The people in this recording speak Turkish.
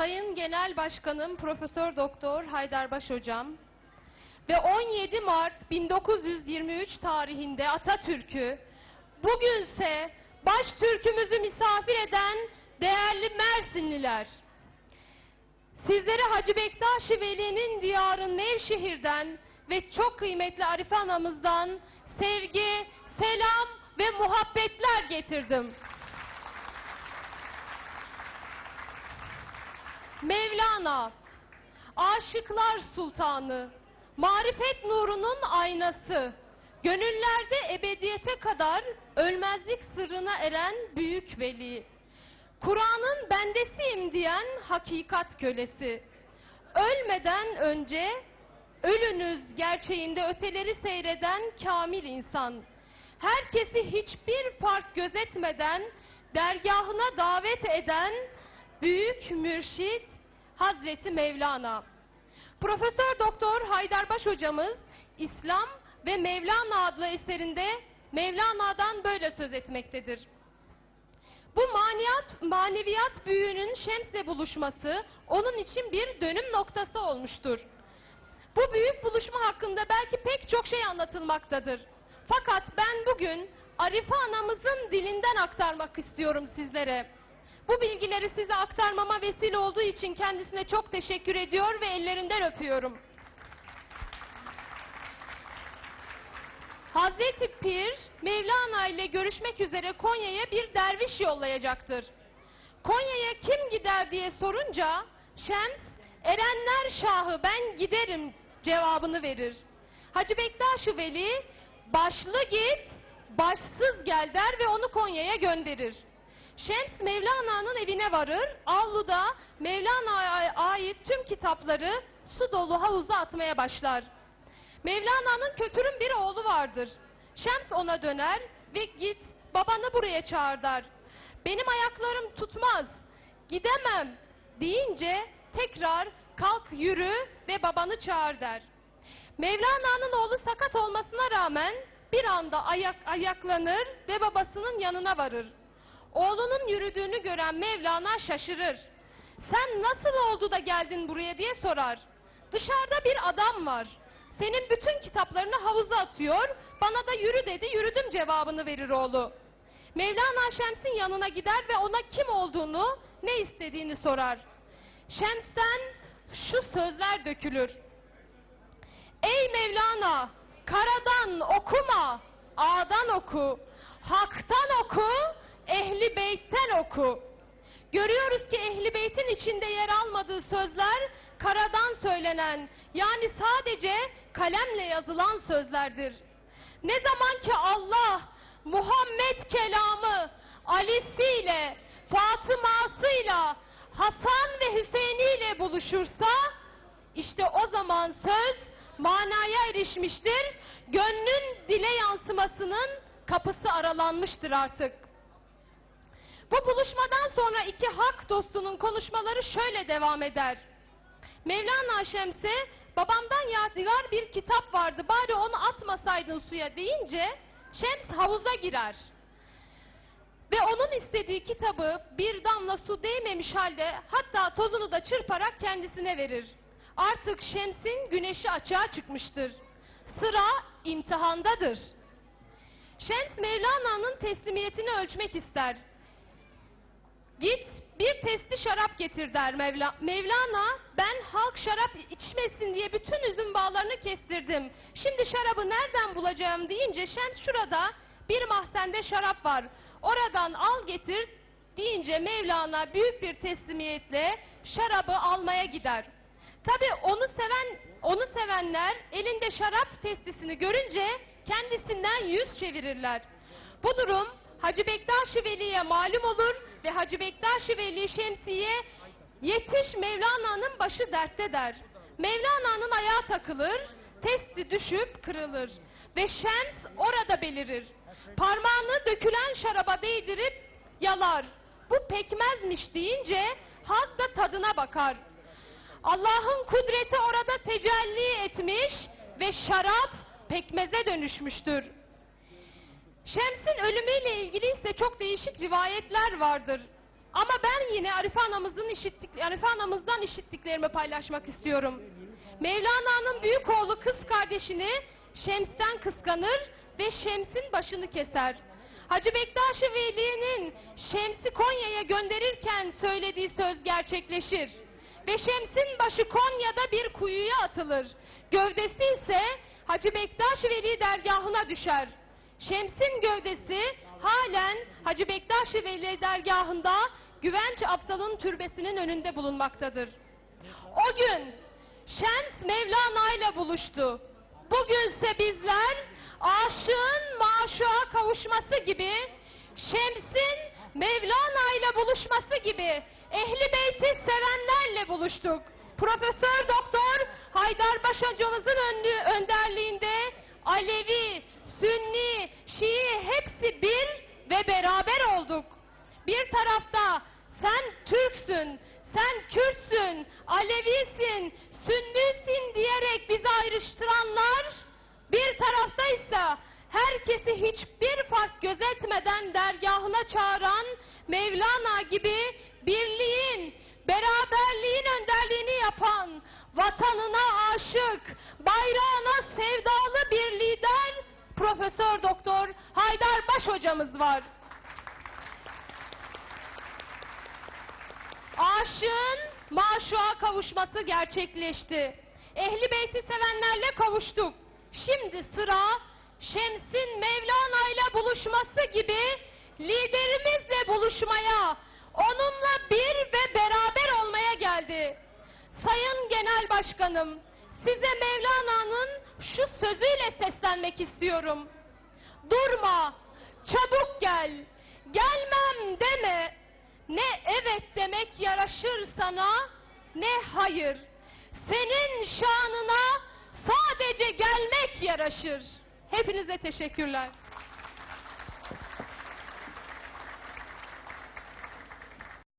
Sayın Genel Başkanım Profesör Doktor Haydarbaş Hocam ve 17 Mart 1923 tarihinde Atatürk'ü bugünse baş Türk'ümüzü misafir eden değerli Mersinliler. Sizleri Hacı Bektaş Veli'nin diyarı Nevşehir'den ve çok kıymetli Arife anamızdan sevgi, selam ve muhabbetler getirdim. Mevlana, aşıklar sultanı, marifet nurunun aynası, gönüllerde ebediyete kadar ölmezlik sırrına eren büyük veli, Kur'an'ın bendesiyim diyen hakikat kölesi, ölmeden önce ölünüz gerçeğinde öteleri seyreden kamil insan, herkesi hiçbir fark gözetmeden dergahına davet eden büyük mürşit Hazreti Mevlana. Profesör Doktor Haydarbaş hocamız İslam ve Mevlana adlı eserinde Mevlana'dan böyle söz etmektedir. Bu maniyat, maneviyat büyüğünün Şems'le buluşması onun için bir dönüm noktası olmuştur. Bu büyük buluşma hakkında belki pek çok şey anlatılmaktadır. Fakat ben bugün Arife anamızın dilinden aktarmak istiyorum sizlere. Bu bilgileri size aktarmama vesile olduğu için kendisine çok teşekkür ediyor ve ellerinden öpüyorum. Hazreti Pir, Mevlana ile görüşmek üzere Konya'ya bir derviş yollayacaktır. Konya'ya kim gider diye sorunca Şems, Erenler Şahı ben giderim cevabını verir. Hacı Bektaş Veli, başlı git, başsız gel der ve onu Konya'ya gönderir. Şems Mevlana'nın evine varır, avluda Mevlana'ya ait tüm kitapları su dolu havuza atmaya başlar. Mevlana'nın kötürüm bir oğlu vardır. Şems ona döner ve git babanı buraya çağır der. Benim ayaklarım tutmaz, gidemem deyince tekrar kalk yürü ve babanı çağır der. Mevlana'nın oğlu sakat olmasına rağmen bir anda ayak, ayaklanır ve babasının yanına varır. Oğlunun yürüdüğünü gören Mevlana şaşırır. Sen nasıl oldu da geldin buraya diye sorar. Dışarıda bir adam var. Senin bütün kitaplarını havuza atıyor. Bana da yürü dedi, yürüdüm cevabını verir oğlu. Mevlana Şems'in yanına gider ve ona kim olduğunu, ne istediğini sorar. Şems'ten şu sözler dökülür. Ey Mevlana, karadan okuma, ağdan oku, haktan oku, ehli beytten oku. Görüyoruz ki ehli beytin içinde yer almadığı sözler karadan söylenen yani sadece kalemle yazılan sözlerdir. Ne zaman ki Allah Muhammed kelamı Ali'siyle, Fatıma'sıyla, Hasan ve Hüseyin'i ile buluşursa işte o zaman söz manaya erişmiştir. Gönlün dile yansımasının kapısı aralanmıştır artık. Bu buluşmadan sonra iki hak dostunun konuşmaları şöyle devam eder. Mevlana Şems'e babamdan yadigar bir kitap vardı bari onu atmasaydın suya deyince Şems havuza girer. Ve onun istediği kitabı bir damla su değmemiş halde hatta tozunu da çırparak kendisine verir. Artık Şems'in güneşi açığa çıkmıştır. Sıra imtihandadır. Şems Mevlana'nın teslimiyetini ölçmek ister. Git bir testi şarap getir der Mevla. Mevlana ben halk şarap içmesin diye bütün üzüm bağlarını kestirdim. Şimdi şarabı nereden bulacağım deyince Şems şurada bir mahzende şarap var. Oradan al getir deyince Mevlana büyük bir teslimiyetle şarabı almaya gider. Tabi onu seven onu sevenler elinde şarap testisini görünce kendisinden yüz çevirirler. Bu durum Hacı Bektaş Veli'ye malum olur ve Hacı Bektaş Veli Şemsiye yetiş Mevlana'nın başı dertte der. Mevlana'nın ayağı takılır, testi düşüp kırılır ve Şems orada belirir. Parmağını dökülen şaraba değdirip yalar. Bu pekmezmiş deyince halk da tadına bakar. Allah'ın kudreti orada tecelli etmiş ve şarap pekmeze dönüşmüştür. Şems'in ölümüyle ilgili ise çok değişik rivayetler vardır. Ama ben yine Arife anamızın işittik, Arife anamızdan işittiklerimi paylaşmak istiyorum. Mevlana'nın büyük oğlu kız kardeşini Şems'ten kıskanır ve Şems'in başını keser. Hacı Bektaş-ı Veli'nin Şems'i Konya'ya gönderirken söylediği söz gerçekleşir. Ve Şems'in başı Konya'da bir kuyuya atılır. Gövdesi ise Hacı Bektaş Veli dergahına düşer. Şems'in gövdesi halen Hacı Bektaş Veli dergahında Güvenç Aptal'ın türbesinin önünde bulunmaktadır. O gün Şems Mevlana ile buluştu. Bugünse bizler aşığın maşuğa kavuşması gibi Şems'in Mevlana ile buluşması gibi Ehli Beyti sevenlerle buluştuk. Profesör Doktor Haydar öndü- önderliğinde Alevi, beraber olduk. Bir tarafta sen Türksün, sen Kürtsün, Alevisin, Sünnisin diyerek bizi ayrıştıranlar, bir tarafta ise herkesi hiçbir fark gözetmeden dergahına çağıran Mevlana gibi birliğin, beraberliğin önderliğini yapan, vatanına aşık, bayrağına sevdalı Profesör Doktor Haydar Baş hocamız var. Aşığın maşuğa kavuşması gerçekleşti. Ehli beyti sevenlerle kavuştuk. Şimdi sıra Şems'in Mevlana ile buluşması gibi liderimizle buluşmaya, onunla bir ve beraber olmaya geldi. Sayın Genel Başkanım, size Mevlana'nın şu sözüyle seslenmek istiyorum. Durma, çabuk gel, gelmem deme. Ne evet demek yaraşır sana, ne hayır. Senin şanına sadece gelmek yaraşır. Hepinize teşekkürler.